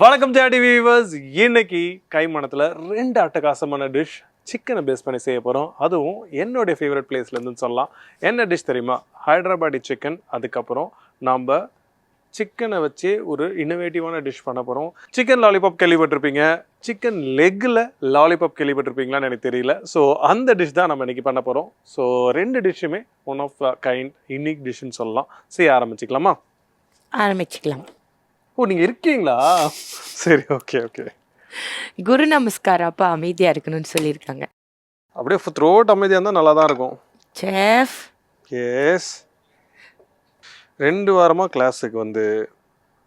வணக்கம் ஜாடி வீவர்ஸ் இன்னைக்கு கைமணத்தில் ரெண்டு அட்டகாசமான டிஷ் சிக்கனை பேஸ் பண்ணி செய்ய போகிறோம் அதுவும் என்னுடைய ஃபேவரட் பிளேஸ்லேருந்து சொல்லலாம். என்ன டிஷ் தெரியுமா? ஹைதராபாடி சிக்கன் அதுக்கப்புறம் நாம் சிக்கனை வச்சு ஒரு இன்னோவேட்டிவான டிஷ் பண்ண போகிறோம் சிக்கன் லாலிபாப் கேள்விப்பட்டிருப்பீங்க. சிக்கன் லெக்கில் லாலிபாப் கேள்விப்பட்டிருப்பீங்களான்னு எனக்கு தெரியல. ஸோ அந்த டிஷ் தான் நம்ம இன்றைக்கி பண்ண போகிறோம் ஸோ ரெண்டு டிஷ்ஷுமே ஒன் ஆஃப் கைண்ட் யூனிக் டிஷ்ஷுன்னு சொல்லலாம். செய்ய ஆரம்பிச்சிக்கலாமா? ஆரம்பிச்சிக்கலாம். ஓ நீங்கள் இருக்கீங்களா? சரி ஓகே ஓகே குரு நமஸ்காரம் அப்பா அமைதியா இருக்கணும்னு சொல்லியிருக்காங்க. அப்படியே த்ரோட் அமைதியாக இருந்தால் நல்லா தான் இருக்கும். செஃப் எஸ் ரெண்டு வாரமாக கிளாஸுக்கு வந்து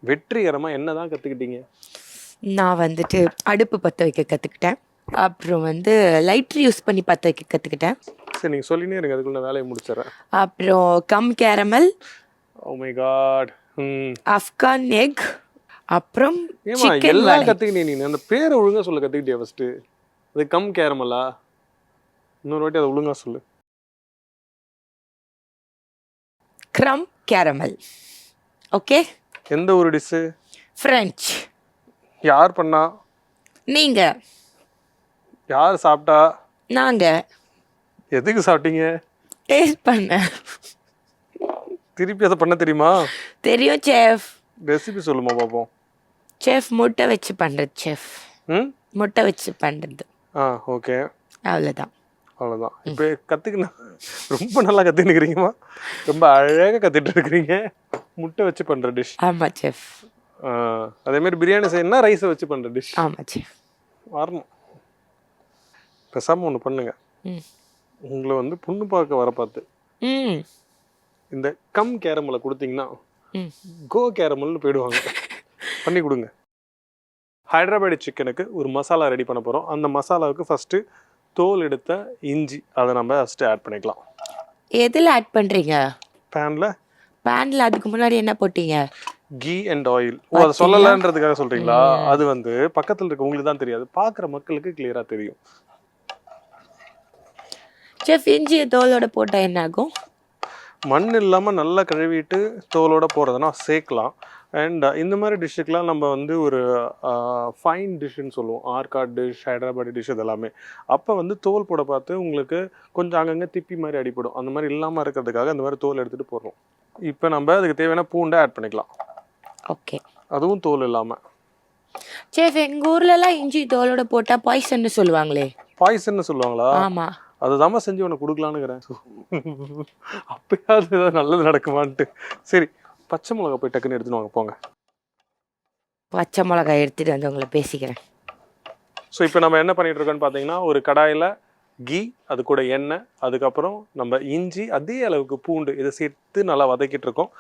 வெற்றிகரமாக என்ன தான் கற்றுக்கிட்டீங்க நான் வந்துட்டு அடுப்பு பற்ற வைக்க கற்றுக்கிட்டேன் அப்புறம் வந்து லைட்ரு யூஸ் பண்ணி பற்ற வைக்க கற்றுக்கிட்டேன் சரி நீங்கள் சொல்லினே இருங்க அதுக்குள்ள வேலையை முடிச்சிடறேன். அப்புறம் come caramel oh my God ம். அஃப்கான் எக் அப்புறம் எல்லாம் கற்றுக்கிட்டே நீ அந்த பேரை ஒழுங்காக சொல்ல கற்றுக்கிட்டியா ஃபஸ்ட்டு அது கம் கேரமலா இன்னொரு வாட்டி அதை ஒழுங்காக சொல்லு. க்ரம் கேரமல் ஓகே எந்த ஒரு டிஷ்ஷு ஃப்ரெஞ்ச் யார் பண்ணா? நீங்கள் யார் சாப்பிட்டா? நாங்கள் எதுக்கு சாப்பிட்டீங்க? டேஸ்ட் பண்ண. திருப்பி அதை பண்ண தெரியுமா? தெரியும் செஃப். ரெசிபி சொல்லுமா பார்ப்போம் செஃப் முட்டை வச்சு பண்ணுறது செஃப். ம்? முட்டை வச்சு பண்ணுறது ஆ ஓகே. அவ்வளோதான் அவ்வளோதான் இப்போ கற்றுக்கின ரொம்ப நல்லா கற்றுக்கிட்டுக்கிறீங்கம்மா ரொம்ப அழகாக கற்றுட்டு இருக்கிறீங்க முட்டை வச்சு பண்ணுற டிஷ் ஆமாம் செஃப். அதேமாரி பிரியாணி செய்யணும்னா ரைஸை வச்சு பண்ணுற டிஷ் ஆமாம் செஃப். வரணும். பேசாமல் ஒன்று பண்ணுங்க. ம். உங்களை வந்து பொண்ணு பார்க்க வர பார்த்து. ம். இந்த கம் கேரமலை கொடுத்தீங்கன்னா கோ கேரமல்னு போயிடுவாங்க. பண்ணி கொடுங்க. ஹைதராபாடி சிக்கனுக்கு ஒரு மசாலா ரெடி பண்ண போகிறோம் அந்த மசாலாவுக்கு ஃபஸ்ட்டு தோல் எடுத்த இஞ்சி அதை நம்ம ஃபஸ்ட்டு ஆட் பண்ணிக்கலாம். எதில் ஆட் பண்ணுறீங்க பேனில் பேனில் அதுக்கு முன்னாடி என்ன போட்டீங்க? கீ அண்ட் ஆயில் ஓ அதை சொல்லலன்றதுக்காக சொல்றீங்களா? அது வந்து பக்கத்துல இருக்க உங்களுக்கு தான் தெரியாது. பார்க்குற மக்களுக்கு கிளியரா தெரியும். செஃப் இஞ்சி தோலோட போட்டால் என்ன ஆகும்? மண் இல்லாம நல்லா கழுவிட்டு தோலோட போறதுனா சேர்க்கலாம். அண்ட் இந்த மாதிரி டிஷ்ஷுக்கெலாம் நம்ம வந்து ஒரு ஃபைன் டிஷ்ஷுன்னு சொல்லுவோம். ஆர்காட் டிஷ் ஹைதராபாடி டிஷ் இதெல்லாமே. அப்போ வந்து தோல் போட பார்த்து உங்களுக்கு கொஞ்சம் அங்கங்கே திப்பி மாதிரி அடிப்படும் அந்த மாதிரி இல்லாமல் இருக்கிறதுக்காக அந்த மாதிரி தோல் எடுத்துகிட்டு போடுறோம் இப்போ நம்ம அதுக்கு தேவையான பூண்டை ஆட் பண்ணிக்கலாம். ஓகே. அதுவும் தோல் இல்லாமல் செஃப் எங்கள் ஊர்லலாம் இஞ்சி தோலோட போட்டால் பாய்சன்னு சொல்லுவாங்களே. பாய்சன்னு சொல்லுவாங்களா? ஆமாம் அதுதாம்மா செஞ்சு உனக்கு கொடுக்கலான்னுக்கிறேன். அப்பயாவது ஏதாவது நல்லது நடக்குமான்ட்டு. சரி பச்சை மிளகா போய் டக்குன்னு எடுத்துன்னு வாங்க போங்க. பச்சை மிளகாய் எடுத்துகிட்டு வந்து உங்களை பேசிக்கிறேன். ஸோ இப்போ நம்ம என்ன பண்ணிட்டு இருக்கோம்னு பார்த்தீங்கன்னா ஒரு கடாயில் கீ அது கூட எண்ணெய் அதுக்கப்புறம் நம்ம இஞ்சி அதே அளவுக்கு பூண்டு இதை சேர்த்து நல்லா வதக்கிட்டு இருக்கோம்.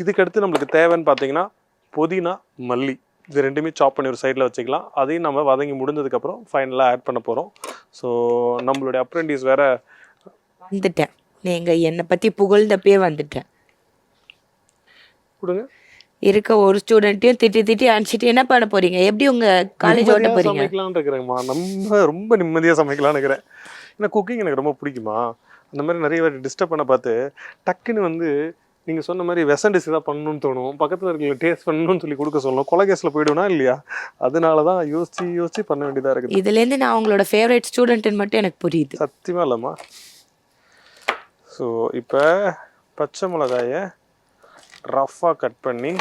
இதுக்கடுத்து நம்மளுக்கு தேவைன்னு பார்த்தீங்கன்னா புதினா மல்லி. இது ரெண்டுமே சாப் பண்ணி ஒரு சைடில் வச்சுக்கலாம். அதையும் நம்ம வதங்கி முடிஞ்சதுக்கப்புறம் ஃபைனலாக ஆட் பண்ண போகிறோம் ஸோ நம்மளுடைய அப்ரெண்டிஸ் வேற வந்துட்டேன். நீங்கள் என்னை பற்றி புகழ்ந்தப்பே வந்துட்டேன். கொடுங்க. இருக்க ஒரு ஸ்டூடெண்ட்டையும் திட்டி திட்டி அனுப்பிச்சிட்டு என்ன பண்ண போறீங்க? எப்படி உங்க காலேஜ் ஓட்ட போறீங்க? சமைக்கலாம்னு இருக்கிறேங்கம்மா. நம்ம ரொம்ப நிம்மதியா சமைக்கலாம்னு இருக்கிறேன் ஏன்னா குக்கிங் எனக்கு ரொம்ப பிடிக்குமா? அந்த மாதிரி நிறைய பேர் டிஸ்டர்ப் பண்ண பார்த்து டக்குன்னு வந்து நீங்க சொன்ன மாதிரி வெசன் டிஷ் தான் பண்ணணும்னு தோணும். பக்கத்துல இருக்கிற டேஸ்ட் பண்ணணும்னு சொல்லி கொடுக்க சொல்லணும். கொலகேஸ்ல போயிடுனா இல்லையா? அதனால தான் யோசிச்சு யோசிச்சு பண்ண வேண்டியதா இருக்குது. இதுல இருந்து நான் உங்களோட ஃபேவரட் ஸ்டூடெண்ட்னு மட்டும் எனக்கு புரியுது. சத்தியமா இல்லைம்மா. ஸோ இப்போ பச்சை மிளகாயை ரஃப்பாக கட் பண்ணி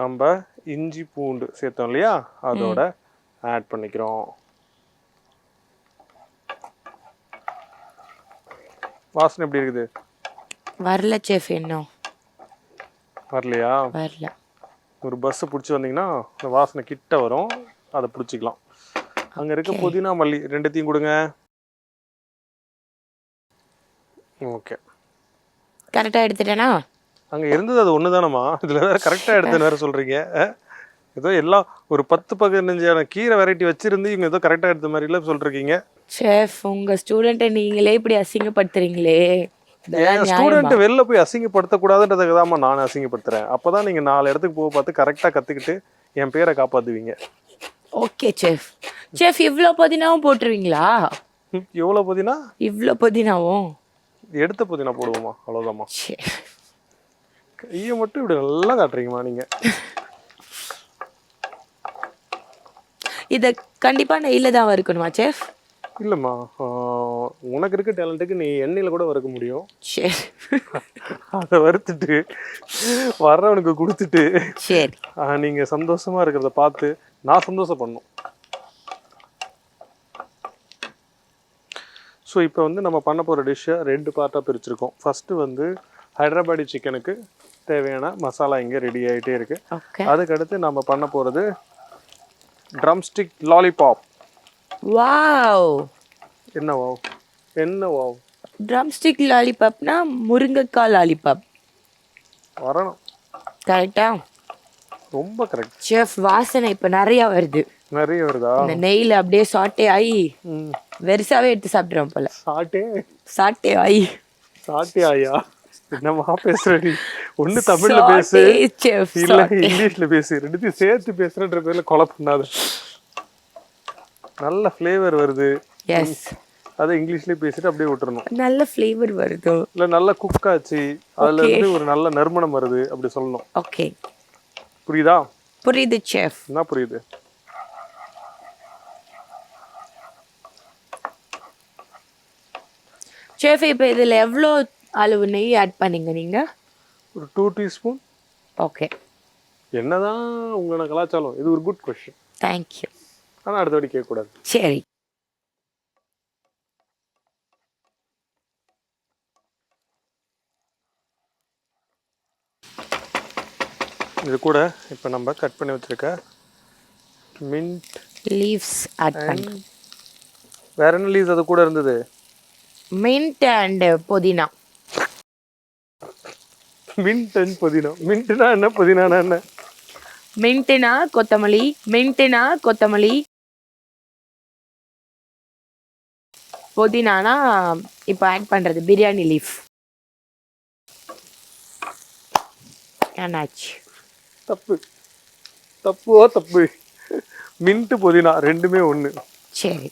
நம்ம இஞ்சி பூண்டு சேர்த்தோம் இல்லையா? அதோட ஆட் பண்ணிக்கிறோம். வாசனை எப்படி இருக்குது? வரல செஃப் இன்னும். வரலையா? வரல. ஒரு பஸ்ஸை பிடிச்சி வந்தீங்கன்னா அந்த வாசனை கிட்ட வரும். அதை பிடிச்சிக்கலாம். அங்கே இருக்க புதினா மல்லி ரெண்டுத்தையும் கொடுங்க. ஓகே கரெக்டா எடுத்துட்டேனா? அங்கே இருந்தது அது ஒன்று தானம்மா இதில் வேற கரெக்டாக எடுத்துன்னு வேற சொல்கிறீங்க ஏதோ எல்லாம் ஒரு பத்து பதினஞ்சான கீரை வெரைட்டி வச்சிருந்து இவங்க ஏதோ கரெக்டாக எடுத்த மாதிரிலாம் சொல்லிருக்கீங்க. செஃப் உங்க ஸ்டூடெண்ட்டை நீங்களே இப்படி அசிங்கப்படுத்துறீங்களே? ஸ்டூடெண்ட் வெளில போய் அசிங்கப்படுத்தக்கூடாதுன்றதுக்கு தான்மா நான் அசிங்கப்படுத்துறேன். அப்போ தான் நீங்கள் நாலு இடத்துக்கு போக பார்த்து கரெக்டாக கற்றுக்கிட்டு என் பேரை காப்பாற்றுவீங்க ஓகே செஃப் செஃப் இவ்ளோ புதினாவும் போட்டுருவீங்களா? எவ்வளோ புதினா? இவ்ளோ புதினாவும்? எடுத்த புதினா போடுவோமா? அவ்வளோதாம்மா. கையை மட்டும் இப்படி நல்லா காட்டுறீங்கம்மா நீங்கள் இதை கண்டிப்பாக நெய்யில் தான் வறுக்கணுமா செஃப் இல்லைம்மா உனக்கு இருக்க டேலண்ட்டுக்கு நீ எண்ணெயில் கூட வறுக்க முடியும். சரி. அதை வறுத்துட்டு வர்றவனுக்கு கொடுத்துட்டு சரி. ஆஹ், நீங்க சந்தோஷமா இருக்கிறத பார்த்து நான் சந்தோஷப்படணும். ஸோ இப்போ வந்து நம்ம பண்ண போகிற டிஷ்ஷை ரெண்டு பார்ட்டாக பிரிச்சிருக்கோம். ஃபஸ்ட்டு வந்து ஹைதராபாடி சிக்கனுக்கு தேவையான மசாலா இங்கே ரெடி ஆகிட்டே இருக்கு. ஓகே அதுக்கடுத்து நம்ம பண்ண போகிறது ட்ரம்ஸ்டிக் லாலிபாப் வாவ் என்ன வாவ் என்ன வாவ் ட்ரம்ஸ்டிக் லாலிபாப்னா முருங்கைக்காய் லாலிபாப் வரணும். கரெக்டா ரொம்ப கரெக்ட் செஃப் வாசனை இப்போ நிறையா வருது. நிறைய வருதா? இந்த நெய்யில் அப்படியே சாட்டே ஆகி வெறுசாவே எடுத்து சாப்பிட்றோம் போல. சாட்டே சாட்டே ஆகி சாட்டே ஆயா? என்னமா பேசுற நீ ஒண்ணு தமிழ்ல பேசு. இல்ல. இங்கிலீஷ்ல பேசு. ரெண்டுத்தையும் சேர்த்து பேசுறன்ற பேர்ல கொலை பண்ணாத. நல்ல ஃப்ளேவர் வருது. எஸ் அதை இங்கிலீஷ்லயே பேசிட்டு அப்படியே விட்டுறணும். நல்ல ஃப்ளேவர் வருது. இல்ல நல்ல குக் ஆச்சு. அதுல இருந்து ஒரு நல்ல நறுமணம் வருது அப்படி சொல்லணும். ஓகே புரியுதா? புரியுது செஃப் என்ன புரியுது? செஃப் இப்போ இதில் எவ்வளோ அளவு நெய் ஆட் பண்ணீங்க நீங்கள் ஒரு டூ டீஸ்பூன் ஓகே என்னதான் உங்களை கலாச்சாரம். இது ஒரு குட் கொஸ்டின் தேங்க்யூ ஆனா அடுத்த வாட்டி கேட்கக்கூடாது. சரி. இது கூட இப்போ நம்ம கட் பண்ணி வச்சிருக்க மின்ட் லீவ்ஸ் ஆட் பண்ணு. வேற என்ன லீஸ் அது கூட இருந்தது? மின்ட் அண்ட் புதினா. மின்ட் அண்ட் புதினா. மின்ட்னா என்ன? புதினானா என்ன? மின்ட்டுனா கொத்தமல்லி. மின்ட்டுனா கொத்தமல்லி. புதினானா இப்போ ஆட் பண்ணுறது பிரியாணி லீஃப் என்னாச்சு தப்பு. தப்போ தப்பு. மின்ட் புதினா ரெண்டுமே ஒன்று சரி.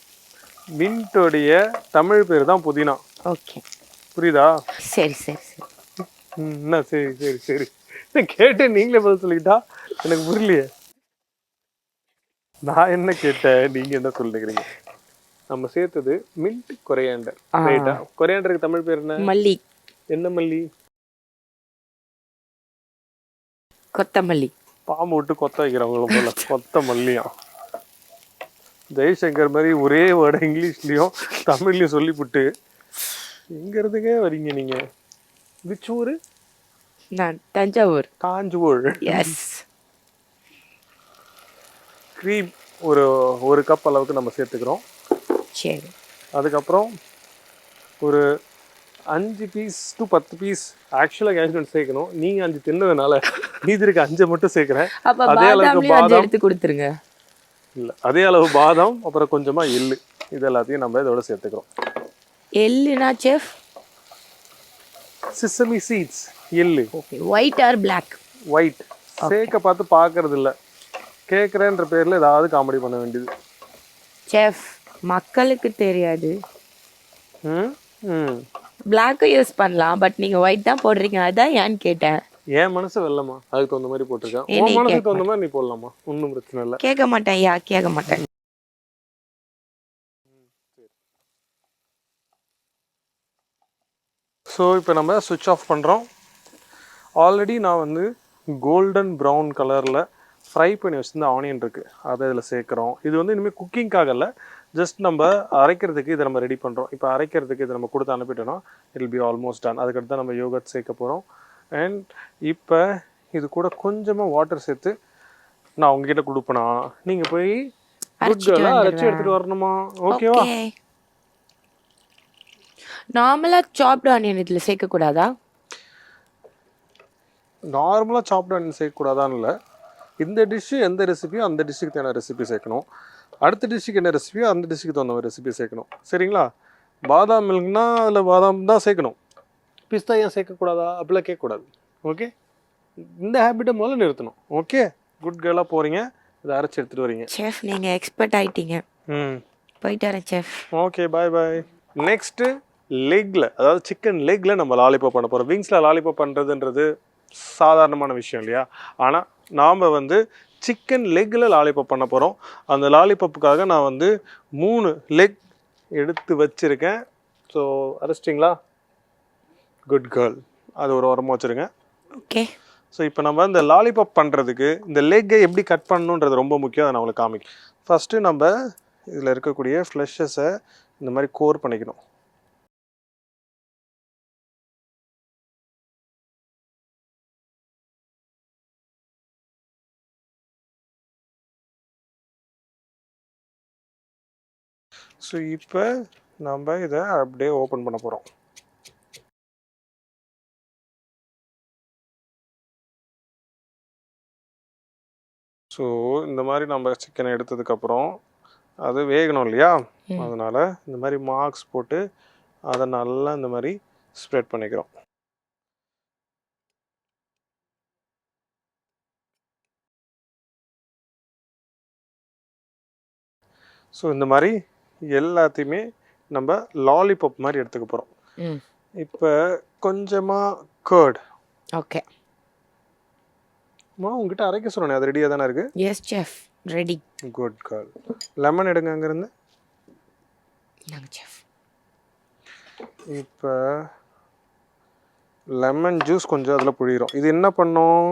மின்ட்டோடைய தமிழ் பேர் தான் புதினா. ஓகே. புரியுதா? சரி சரி சரி. என்ன சரி சரி சரி. கேட்டேன் நீங்களே பதில் சொல்லிக்கிட்டா எனக்கு புரியலையே. நான் என்ன கேட்டேன்? நீங்க என்ன சொல்லுகிறீங்க? நம்ம சேர்த்தது மின்ட் கொரையாண்டர். ரைட்டா கொரையாண்டருக்கு தமிழ் பேர் என்ன? மல்லி. என்ன மல்லி? கொத்தமல்லி. பாம்பு விட்டு கொத்த வைக்கிறவங்கள போல கொத்த மல்லியா ஜெய்சங்கர் மாதிரி ஒரே வேர்டு இங்கிலீஷ்லயும் தமிழ்லயும் சொல்லிவிட்டு எங்க இருந்துங்க வரீங்க நீங்க? விச் ஊரு? நான் தஞ்சாவூர். காஞ்சூர் எஸ் க்ரீம் ஒரு ஒரு கப் அளவுக்கு நம்ம சேர்த்துக்கிறோம். சரி. அதுக்கப்புறம் ஒரு அஞ்சு பீஸ் டு பத்து பீஸ் ஆக்சுவலாக கேஷ்மெண்ட் சேர்க்கணும். நீங்கள் அஞ்சு தின்னதுனால மீதி இருக்க அஞ்சை மட்டும் சேர்க்குறேன். அதே அளவுக்கு பாதாம். எடுத்து கொடுத்துருங்க. இல்லை அதே அளவு பாதாம் அப்புறம் கொஞ்சமாக எள்ளு. இது எல்லாத்தையும் நம்ம இதோட சேர்த்துக்கிறோம். எள்ளுனா செஃப் சிசமி சீட்ஸ் எள்ளு. Okay white or black white சேர்க்க பார்த்து பார்க்கறது இல்ல கேட்குறேன்ற பேரில் ஏதாவது காமெடி பண்ண வேண்டியது. செஃப் மக்களுக்கு தெரியாது. ம் ம். பிளாக்கும் யூஸ் பண்ணலாம் பட் நீங்கள் ஒயிட் தான் போடுறீங்க அதான் ஏன்னு கேட்டேன். என் மனசு வெள்ளமா அதுக்கு தகுந்த மாதிரி போட்டிருக்கேன் உன் மனசுக்கு தகுந்த மாதிரி நீ போடலாமா ஒன்றும் பிரச்சனை இல்லை. கேட்க மாட்டேன் யா கேட்க மாட்டேன். ஸோ இப்போ நம்ம சுவிட்ச் ஆஃப் பண்ணுறோம் ஆல்ரெடி நான் வந்து கோல்டன் ப்ரௌன் கலரில் ஃப்ரை பண்ணி வச்சிருந்த ஆனியன் இருக்குது அதை இதில் சேர்க்குறோம். இது வந்து இனிமேல் குக்கிங்காக இல்லை ஜஸ்ட் நம்ம அரைக்கிறதுக்கு இதை நம்ம ரெடி பண்ணுறோம் இப்போ அரைக்கிறதுக்கு இதை நம்ம கொடுத்து அனுப்பிட்டோம்னா இட் பி ஆல்மோஸ்ட் டன் அதுக்கடுத்து நம்ம யோகட் சேர்க்க போகிறோம் அண்ட் இப்போ இது கூட கொஞ்சமாக வாட்டர் சேர்த்து நான் உங்ககிட்ட கொடுப்பேனா? நீங்கள் போய் குட் அரைச்சிட்டு கேர்லாக அரைச்சி. எடுத்துகிட்டு வரணுமா? ஓகேவா ஓகே நார்மலாக சாப்டு ஆனியன் இதில் சேர்க்கக்கூடாதா? நார்மலாக சாப்பிட ஆனியன் சேர்க்கக்கூடாதான்னு இல்லை. இந்த டிஷ்ஷு எந்த ரெசிபியோ அந்த டிஷ்ஷுக்கு தேவையான ரெசிபி சேர்க்கணும். அடுத்த டிஷ்ஷுக்கு என்ன ரெசிபியோ அந்த டிஷ்ஷுக்கு தகுந்த மாதிரி ரெசிபி சேர்க்கணும். சரிங்களா? பாதாம் மில்க்னா அதில் பாதாம் தான் சேர்க்கணும். பிஸ்தா ஏன் சேர்க்கக்கூடாதா? அப்படிலாம் கேட்கக்கூடாது. ஓகே? இந்த ஹேபிட்டை முதல்ல நிறுத்தணும். ஓகே? குட் கேர்லாக போகிறீங்க இதை அரைச்சி எடுத்துகிட்டு வரீங்க. செஃப் நீங்கள் எக்ஸ்பர்ட் ஆயிட்டீங்க. ம். போயிட்டு வரேன் chef okay bye bye next லெக்கில் அதாவது சிக்கன் லெக்கில் நம்ம லாலிபாப் பண்ண போகிறோம் விங்ஸில் லாலிபாப் பண்ணுறதுன்றது சாதாரணமான விஷயம் இல்லையா? ஆனால் நாம் வந்து சிக்கன் லெக்கில் லாலிபப் பண்ண போகிறோம் அந்த லாலிபப்புக்காக நான் வந்து மூணு லெக் எடுத்து வச்சுருக்கேன். ஸோ அரைச்சிட்டிங்களா? குட் கேர்ள் அது ஒரு உரமாக வச்சுருங்க. ஓகே ஸோ இப்போ நம்ம இந்த லாலிபாப் பண்ணுறதுக்கு இந்த லெக்கை எப்படி கட் பண்ணணுன்றது ரொம்ப முக்கியம். அதை நான் உங்களுக்கு காமிக்கிறேன். ஃபஸ்ட்டு நம்ம இதில் இருக்கக்கூடிய ஃப்ளஷஸை இந்த மாதிரி கோர் பண்ணிக்கணும். ஸோ இப்போ நம்ம இதை அப்படியே ஓப்பன் பண்ண போகிறோம் ஸோ இந்த மாதிரி நம்ம சிக்கனை எடுத்ததுக்கப்புறம் அது வேகணும் இல்லையா. அதனால இந்த மாதிரி மார்க்ஸ் போட்டு அதை நல்லா இந்த மாதிரி ஸ்ப்ரெட் பண்ணிக்கிறோம். ஸோ இந்த மாதிரி எல்லாத்தையுமே நம்ம லாலிபாப் மாதிரி எடுத்துக்க போகிறோம் ம். இப்போ கொஞ்சமாக கேர்ட் ஓகே. அம்மா உங்ககிட்ட அரைக்க சொன்னேன் அது ரெடியாக தானே இருக்குது yes chef ready good girl lemon எடுங்க அங்கேருந்து. செஃப் இப்போ லெமன் ஜூஸ் கொஞ்சம் அதில் புழிகிறோம் இது என்ன பண்ணும்?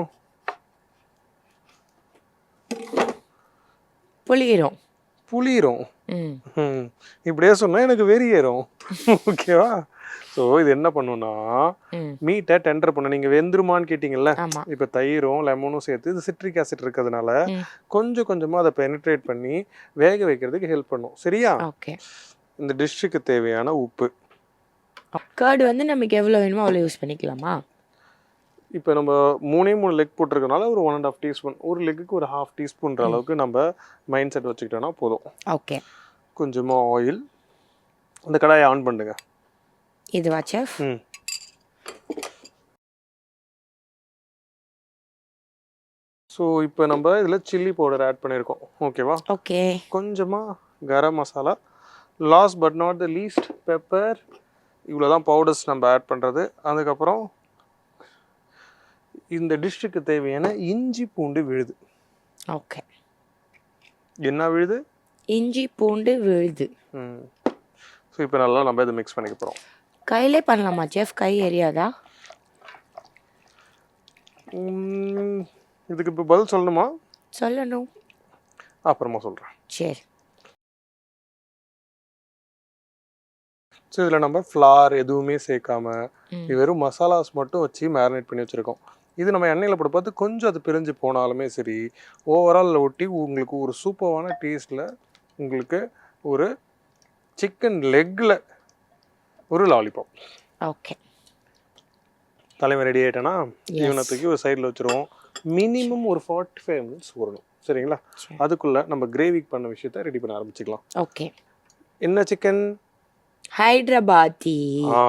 புளியிரும் புளிரும். இப்படியே சொன்னால் எனக்கு வெறி ஏறும் ஓகேவா? ஸோ இது என்ன பண்ணுன்னா மீட்டை டெண்டர் பண்ண. நீங்கள் வெந்துருமான்னு கேட்டிங்கல்ல? இப்போ தயிரும் லெமனும் சேர்த்து இது சிட்ரிக் ஆசிட் இருக்கிறதுனால. கொஞ்சம் கொஞ்சமாக அதை பெனிட்ரேட் பண்ணி வேக வைக்கிறதுக்கு ஹெல்ப் பண்ணும். சரியா? ஓகே. இந்த டிஷ்ஷுக்கு தேவையான உப்பு. கர்டு வந்து நமக்கு எவ்வளோ வேணுமோ அவ்வளோ யூஸ் பண்ணிக்கலாமா? இப்போ நம்ம மூணே மூணு லெக் போட்டிருக்கனால ஒரு ஒன் அண்ட் ஆஃப் டீஸ்பூன் ஒரு லெக்குக்கு ஒரு ஹாஃப் டீஸ்பூன்ற அளவுக்கு நம்ம மைண்ட் செட் வச்சுக்கிட்டோம்னா போதும். ஓகே. கொஞ்சமாக ஆயில் அந்த கடாயை ஆன் பண்ணுங்க. இதுவா செஃப் ம். ஸோ இப்போ நம்ம இதில் சில்லி பவுடர் ஆட் பண்ணியிருக்கோம் ஓகேவா ஓகே. கொஞ்சமாக garam masala. Last but not the least pepper இவ்வளோ தான் பவுடர்ஸ் நம்ம ஆட் பண்ணுறது அதுக்கப்புறம் இந்த டிஷ்ஷுக்கு தேவையான இஞ்சி பூண்டு விழுது. ஓகே என்ன விழுது? இஞ்சி பூண்டு விழுது. ம். ஸோ இப்போ நல்லா நம்ம இதை மிக்ஸ் பண்ணிக்க போகிறோம் கையிலே பண்ணலாமா செஃப் கை எரியாதா? இதுக்கு இப்போ பதில் சொல்லணுமா? சொல்லணும். அப்புறமா சொல்கிறேன் சரி. ஸோ இதில் நம்ம ஃப்ளார் எதுவுமே சேர்க்காம வெறும் மசாலாஸ் மட்டும் வச்சு மேரினேட் பண்ணி வச்சுருக்கோம். இது நம்ம எண்ணெயில் போட்டு பார்த்து கொஞ்சம் அது பிரிஞ்சு போனாலுமே சரி ஓவரால் ஒட்டி உங்களுக்கு ஒரு சூப்பரான டேஸ்ட்டில் உங்களுக்கு ஒரு சிக்கன் லெக்கில் ஒரு லாலிபாப் ஓகே தலைமை ரெடி ஆகிட்டேன்னா. இவனை தூக்கி ஒரு சைடில் வச்சுருவோம். மினிமம் ஒரு ஃபார்ட்டி ஃபைவ் மினிட்ஸ் வரணும் சரிங்களா? சரி. அதுக்குள்ளே நம்ம கிரேவிக்கு பண்ண விஷயத்த ரெடி பண்ண ஆரம்பிச்சுக்கலாம். ஓகே என்ன சிக்கன் ஹைதராபாத்தி ஆ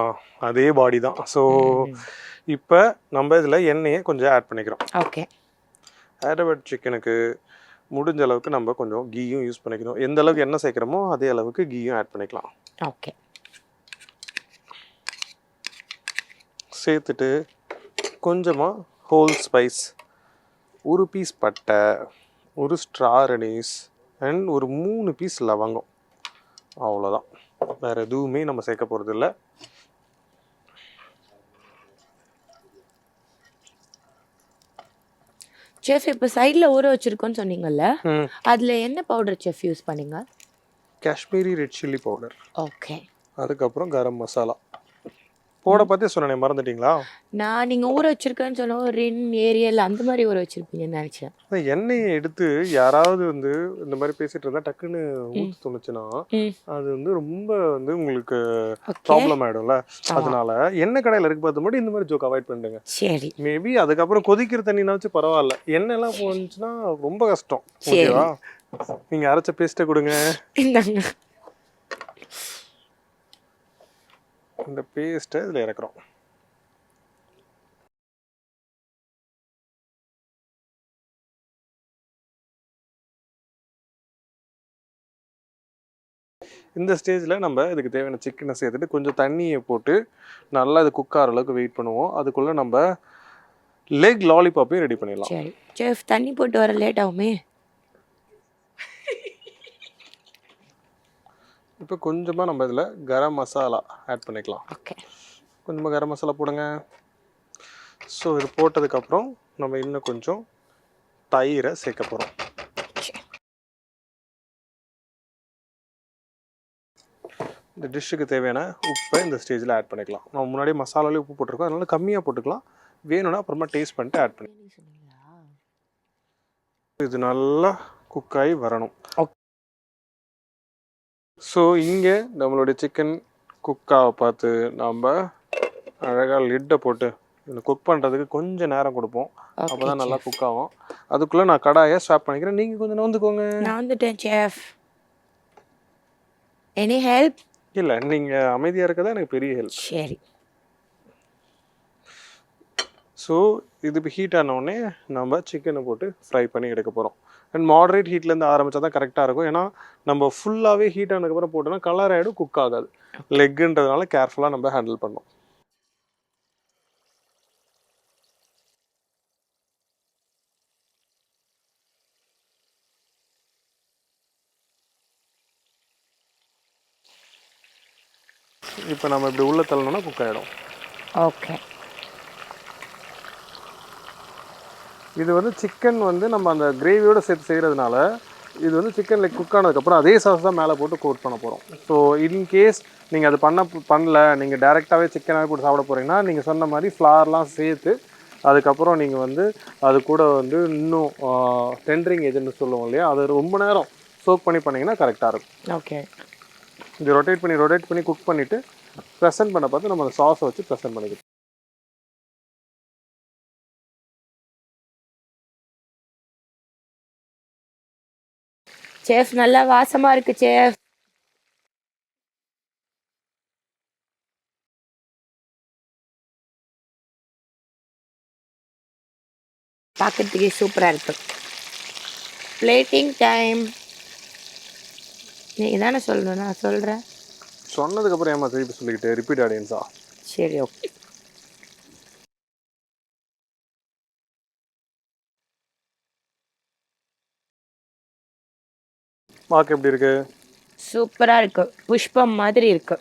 அதே பாடி தான். ஸோ இப்போ நம்ம இதில் எண்ணெயை கொஞ்சம் ஆட் பண்ணிக்கிறோம். ஓகே ஹைதராபாத் சிக்கனுக்கு முடிஞ்ச அளவுக்கு நம்ம கொஞ்சம் கீயும் யூஸ் பண்ணிக்கணும். எந்த அளவுக்கு எண்ணெய் சேர்க்குறோமோ அதே அளவுக்கு கீயும் ஆட் பண்ணிக்கலாம். ஓகே சேர்த்துட்டு கொஞ்சமாக ஹோல் ஸ்பைஸ் ஒரு பீஸ் பட்டை ஒரு ஸ்ட்ரா ரெனிஸ் அண்ட் ஒரு மூணு பீஸ் லவங்கம். அவ்வளோதான் வேறு எதுவுமே நம்ம சேர்க்க போகிறது செஃப் இப்போ சைடில் ஊற வச்சிருக்கோன்னு சொன்னீங்கல்ல அதில் என்ன பவுடர் செஃப் யூஸ் பண்ணீங்க? Kashmiri red chilli powder okay அதுக்கப்புறம் கரம் மசாலா. போட பார்த்தே சொன்னேனே மறந்துட்டீங்களா? நான் நீங்கள் ஊற வச்சிருக்கேன்னு சொன்ன ரின் ஏரியல் அந்த மாதிரி ஊற வச்சிருப்பீங்கன்னு நினச்சேன். எண்ணெயை எடுத்து யாராவது வந்து இந்த மாதிரி பேசிட்டு இருந்தா டக்குன்னு ஊத்து தோணுச்சுன்னா அது வந்து ரொம்ப வந்து உங்களுக்கு ப்ராப்ளம் ஆயிடும்ல. அதனால எண்ணெய் கடையில இருக்கு பார்த்து மட்டும் இந்த மாதிரி ஜோக் அவாய்ட் பண்ணுங்க சரி. மேபி அதுக்கப்புறம் கொதிக்கிற தண்ணினாச்சும் பரவாயில்ல. எண்ணெய் எல்லாம் போனுச்சுன்னா ரொம்ப கஷ்டம். ஓகேவா? நீங்க அரைச்ச பேஸ்ட்டை கொடுங்க. இந்த பேஸ்ட்டை இதுல இறக்குறோம். இந்த ஸ்டேஜில் நம்ம இதுக்கு தேவையான சிக்கனை சேர்த்துட்டு கொஞ்சம் தண்ணியை போட்டு நல்லா இது குக் ஆகிற அளவுக்கு வெயிட் பண்ணுவோம். அதுக்குள்ளே நம்ம லெக் லாலிபாப்பையும் ரெடி பண்ணிடலாம். சரி. செஃப் தண்ணி போட்டு வர லேட் ஆகுமே? இப்போ கொஞ்சமாக நம்ம இதில் கரம் மசாலா ஆட் பண்ணிக்கலாம். ஓகே கொஞ்சமாக கரம் மசாலா போடுங்க. ஸோ இது போட்டதுக்கப்புறம் நம்ம இன்னும் கொஞ்சம் தயிரை சேர்க்க போகிறோம் இந்த டிஷ்ஷுக்கு தேவையான உப்பை இந்த ஸ்டேஜில் ஆட் பண்ணிக்கலாம். நம்ம முன்னாடியே மசாலாலே உப்பு போட்டிருக்கோம். அதனால கம்மியாக போட்டுக்கலாம். வேணும்னா அப்புறமா டேஸ்ட் பண்ணிட்டு ஆட் பண்ணி இது நல்லா குக் ஆகி வரணும். ஸோ இங்கே நம்மளுடைய சிக்கன் குக்காவை பார்த்து நம்ம அழகாக லிட்டை போட்டு இதில் குக் பண்ணுறதுக்கு கொஞ்சம் நேரம் கொடுப்போம். அப்போ தான் நல்லா குக் ஆகும். அதுக்குள்ளே நான் கடாயை ஸ்டாப் பண்ணிக்கிறேன். நீங்கள் கொஞ்சம் நோந்துக்கோங்க நான் வந்துட்டேன் செஃப் எனி ஹெல்ப் இல்லை நீங்கள் அமைதியாக இருக்கதா எனக்கு பெரிய ஹெல்ப் சரி. ஸோ இது ஹீட் ஆனவுடனே நம்ம சிக்கனை போட்டு ஃப்ரை பண்ணி எடுக்க போகிறோம் அண்ட் மாடரேட் ஹீட்லேருந்து ஆரம்பித்தா தான் கரெக்டாக இருக்கும். ஏன்னா நம்ம ஃபுல்லாகவே ஹீட் ஆனதுக்கப்புறம் போட்டோம்னா கலர் ஆகிடும் குக் ஆகாது லெக்குன்றதுனால கேர்ஃபுல்லாக நம்ம ஹேண்டில் பண்ணோம் இப்போ நம்ம இப்படி உள்ள தள்ளணும்னா குக் ஆகிடும் ஓகே இது வந்து சிக்கன் வந்து நம்ம அந்த கிரேவியோட சேர்த்து செய்கிறதுனால இது வந்து சிக்கன் லைக் குக் ஆனதுக்கப்புறம் அதே சாஸ் தான் மேலே போட்டு கோட் பண்ண போகிறோம் ஸோ இன்கேஸ் நீங்கள் அது பண்ண பண்ணல நீங்கள் டேரெக்டாகவே சிக்கனாகவே போட்டு சாப்பிட போகிறீங்கன்னா நீங்கள் சொன்ன மாதிரி ஃப்ளார்லாம் சேர்த்து அதுக்கப்புறம் நீங்கள் வந்து அது கூட வந்து இன்னும் டெண்டரிங் ஏஜென்ட் சொல்லுவோம் இல்லையா அது ரொம்ப நேரம் சோக் பண்ணி பண்ணிங்கன்னா கரெக்டாக இருக்கும். ஓகே இது ரொட்டேட் பண்ணி ரொட்டேட் பண்ணி குக் பண்ணிவிட்டு ப்ரெசென்ட் பண்ண பார்த்து நம்ம அந்த சாஸை வச்சு ப்ரெசென்ட் பண்ணிக்கலாம். செஃப் நல்லா வாசமா இருக்கு செஃப். பார்க்கறதுக்கே சூப்பராக இருக்கு. பிளேட்டிங் டைம் நீங்கள் தானே சொல்லணும் நான் சொல்கிறேன் சொன்னதுக்கப்புறம் ஏமா திருப்பி சொல்லிக்கிட்டு ரிப்பீட் ஆடியன்ஸா சரி ஓகே மார்க் எப்படி இருக்கு? சூப்பராக இருக்கு. புஷ்பம் மாதிரி இருக்கு.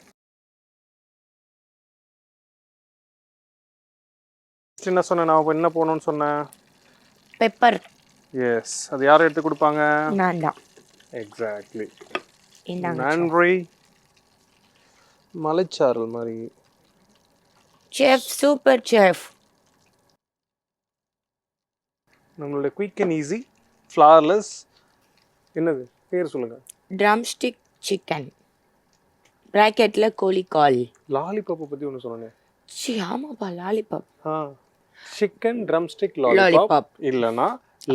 என்ன சொன்னேன்? நான் என்ன போகணும்னு சொன்னேன்? பெப்பர் எஸ் அது யார் எடுத்து கொடுப்பாங்க? நான் தான். எக்ஸாக்ட்லி நன்றி. மலைச்சாரல் மாதிரி. செஃப் சூப்பர் செஃப் நம்மளுடைய குயிக் அண்ட் ஈஸி ஃப்ளார்லெஸ் என்னது? பேர் சொல்லுங்க. ட்ரம் ஸ்டிக் சிக்கன் ப்ராக்கெட்டில் கோழி கால் லாலிபாப்பை பற்றி ஒன்று சொன்னேன். சி ஆமாப்பா லாலிபாப் ஆ சிக்கன் ட்ரம் ஸ்டிக் லாலிபாப். இல்லைன்னா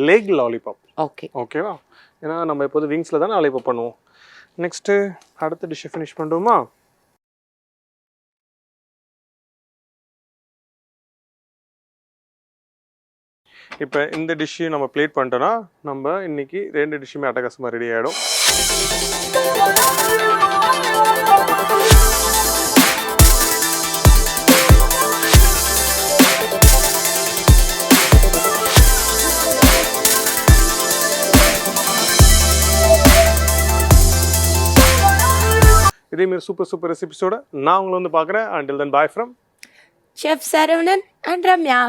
லெக் லாலிபாப் ஓகே ஓகேவா ஏன்னா நம்ம எப்போது விங்ஸில் தான் லாலிபாப் பண்ணுவோம். நெக்ஸ்ட்டு அடுத்த டிஷ்ஷை ஃபினிஷ் பண்ணுவோமா இப்போ இந்த டிஷ்ஷையும் நம்ம பிளேட் பண்ணிட்டோன்னா நம்ம இன்னைக்கு ரெண்டு டிஷ்ஷுமே அட்டகாசமாக ரெடி ஆகிடும் இதேமாரி சூப்பர் சூப்பர் ரெசிபிஸோட நான் உங்களை வந்து பார்க்குறேன். Until then bye from chef Saravanan and Ramya